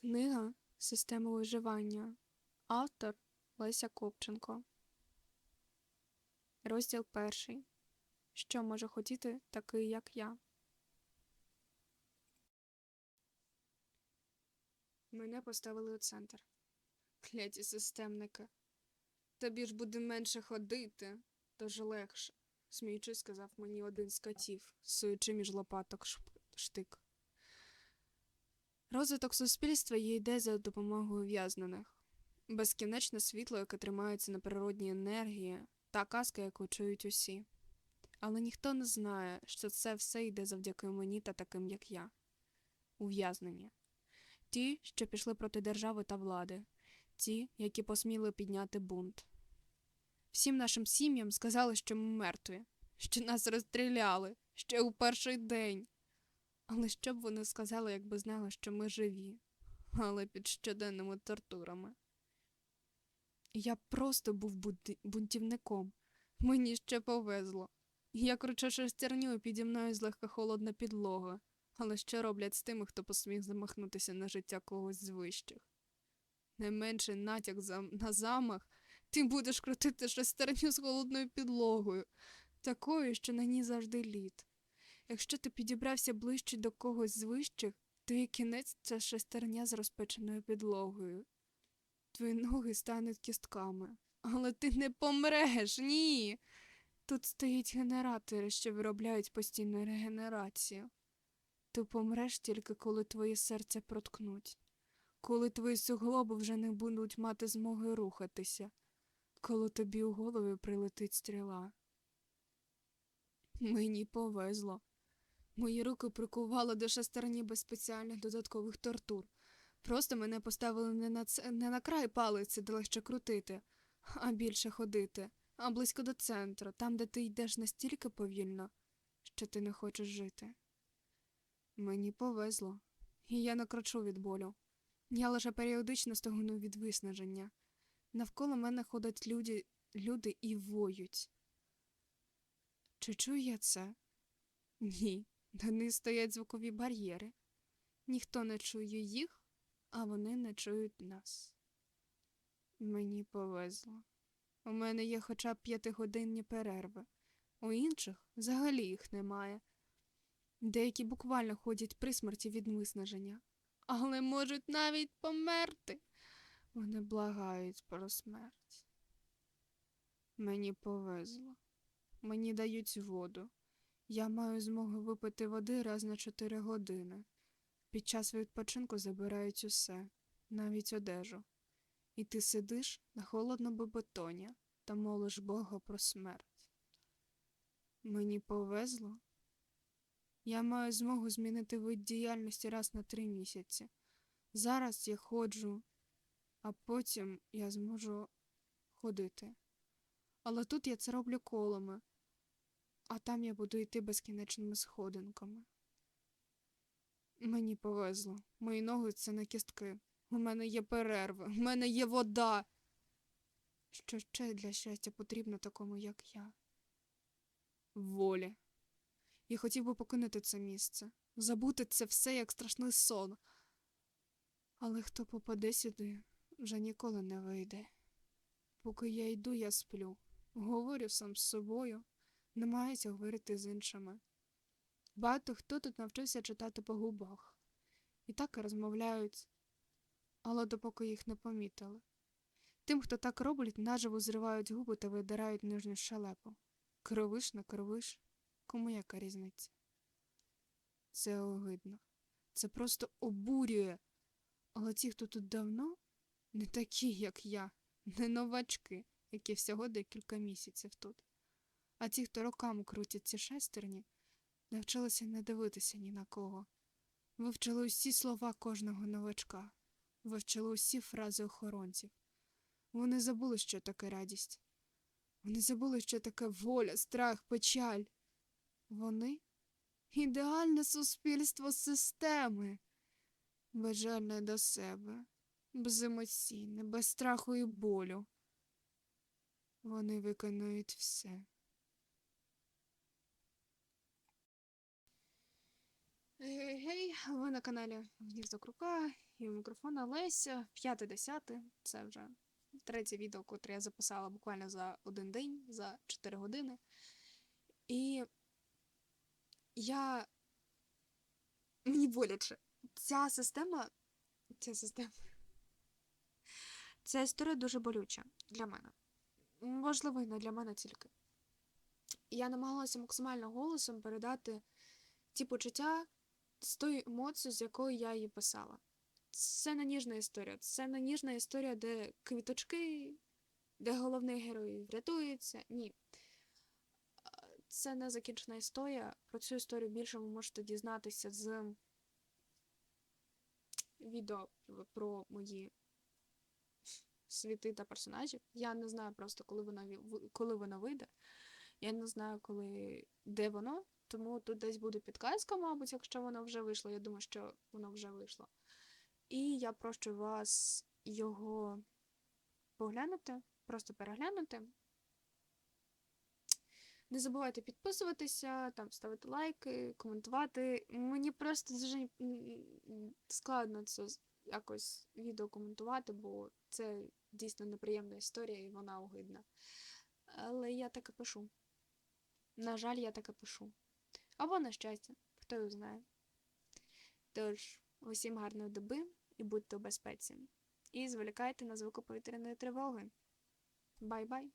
Книга Система виживання. Автор Леся Копченко. Розділ перший. Що може хотіти такий, як я? Мене поставили у центр. Кляті системники. Тобі ж буде менше ходити, тож легше, сміючись, сказав мені один з котів, суючи між лопаток штик. Розвиток суспільства є йде за допомогою ув'язнених. Безкінечне світло, яке тримається на природній енергії, та казка, яку чують усі. Але ніхто не знає, що це все йде завдяки мені та таким, як я. Ув'язнені. Ті, що пішли проти держави та влади, ті, які посміли підняти бунт. Всім нашим сім'ям сказали, що ми мертві, що нас розстріляли ще у перший день. Але що б вони сказали, якби знали, що ми живі, але під щоденними тортурами. Я просто був бунтівником. Мені ще повезло. Я кручу шестерню, і піді мною злегка холодна підлога. Але що роблять з тими, хто посміг замахнутися на життя когось з вищих? Найменший натяк за... на замах, ти будеш крутити шестерню з холодною підлогою, такою, що на ній завжди лід. Якщо ти підібрався ближче до когось з вищих, твій кінець це шестерня з розпеченою підлогою. Твої ноги стануть кістками. Але ти не помреш, ні. Тут стоять генератори, що виробляють постійну регенерацію. Ти помреш тільки коли твоє серце проткнуть, коли твої суглоби вже не будуть мати змоги рухатися, коли тобі у голові прилетить стріла. Мені повезло. Мої руки прикували до шестерні без спеціальних додаткових тортур. Просто мене поставили не на, ц... не на край палиці, де легше крутити, а більше ходити, а близько до центру, там, де ти йдеш настільки повільно, що ти не хочеш жити. Мені повезло, і я не кричу від болю. Я лише періодично стогну від виснаження. Навколо мене ходять люди, люди і воють. Чи чую я це? Ні, до них стоять звукові бар'єри. Ніхто не чує їх, а вони не чують нас. Мені повезло. У мене є хоча б п'ятигодинні перерви, у інших взагалі їх немає. Деякі буквально ходять при смерті від виснаження, але можуть навіть померти. Вони благають про смерть. Мені повезло. Мені дають воду. Я маю змогу випити води раз на чотири години. Під час відпочинку забирають усе, навіть одежу. І ти сидиш на холодному бетоні та молиш Бога про смерть. Мені повезло. Я маю змогу змінити вид діяльності раз на три місяці. Зараз я ходжу, а потім я зможу ходити. Але тут я це роблю колами, а там я буду йти безкінечними сходинками. Мені повезло. Мої ноги це не кістки. У мене є перерви, у мене є вода. Що ще для щастя потрібно такому, як я? Волі. Я хотів би покинути це місце, забути це все як страшний сон. Але хто попаде сюди, вже ніколи не вийде. Поки я йду, я сплю, говорю сам з собою, намагаюся говорити з іншими. Багато хто тут навчився читати по губах. І так і розмовляють, але допоки їх не помітили. Тим, хто так роблять, наживо зривають губи та видирають нижню щелепу. Кровиш на кровиш, кому яка різниця? Це огидно. Це просто обурює. Але ті, хто тут давно, не такі, як я, не новачки, які всього декілька місяців тут. А ті, хто роками крутять ці шестерні, навчилися не дивитися ні на кого. Вивчили усі слова кожного новачка, вивчили усі фрази охоронців. Вони забули, що таке радість. Вони забули, що таке воля, страх, печаль. Вони ідеальне суспільство системи, бажальне до себе, беземоційне, без страху і болю. Вони виконують все. Гей, ви на каналі Гніздо Крука і мікрофона Леся, 5-10. Це вже третє відео, котре я записала буквально за один день, за 4 години. І я. Мені боляче. Ця система. Ця система. Ця історія дуже болюча для мене. Можливо, і не для мене тільки. Я намагалася максимально голосом передати ті почуття з тою емоцією, з якою я її писала. Це не ніжна історія. Це не ніжна історія, де квіточки, де головний герой врятується. Ні. Це не закінчена історія. Про цю історію більше ви можете дізнатися з відео про мої світи та персонажів. Я не знаю просто, коли вона, коли вона вийде. Я не знаю, коли де воно, тому тут десь буде підказка, мабуть, якщо воно вже вийшло. Я думаю, що воно вже вийшло. І я прошу вас його поглянути, просто переглянути. Не забувайте підписуватися, там ставити лайки, коментувати. Мені просто дуже складно це якось відео коментувати, бо це дійсно неприємна історія і вона огидна. Але я таке пишу. На жаль, я таке пишу. Або на щастя, хто його знає. Тож, усім гарної доби і будьте у безпеці. І зволікайте на звукоповітряної тривоги. Бай-бай!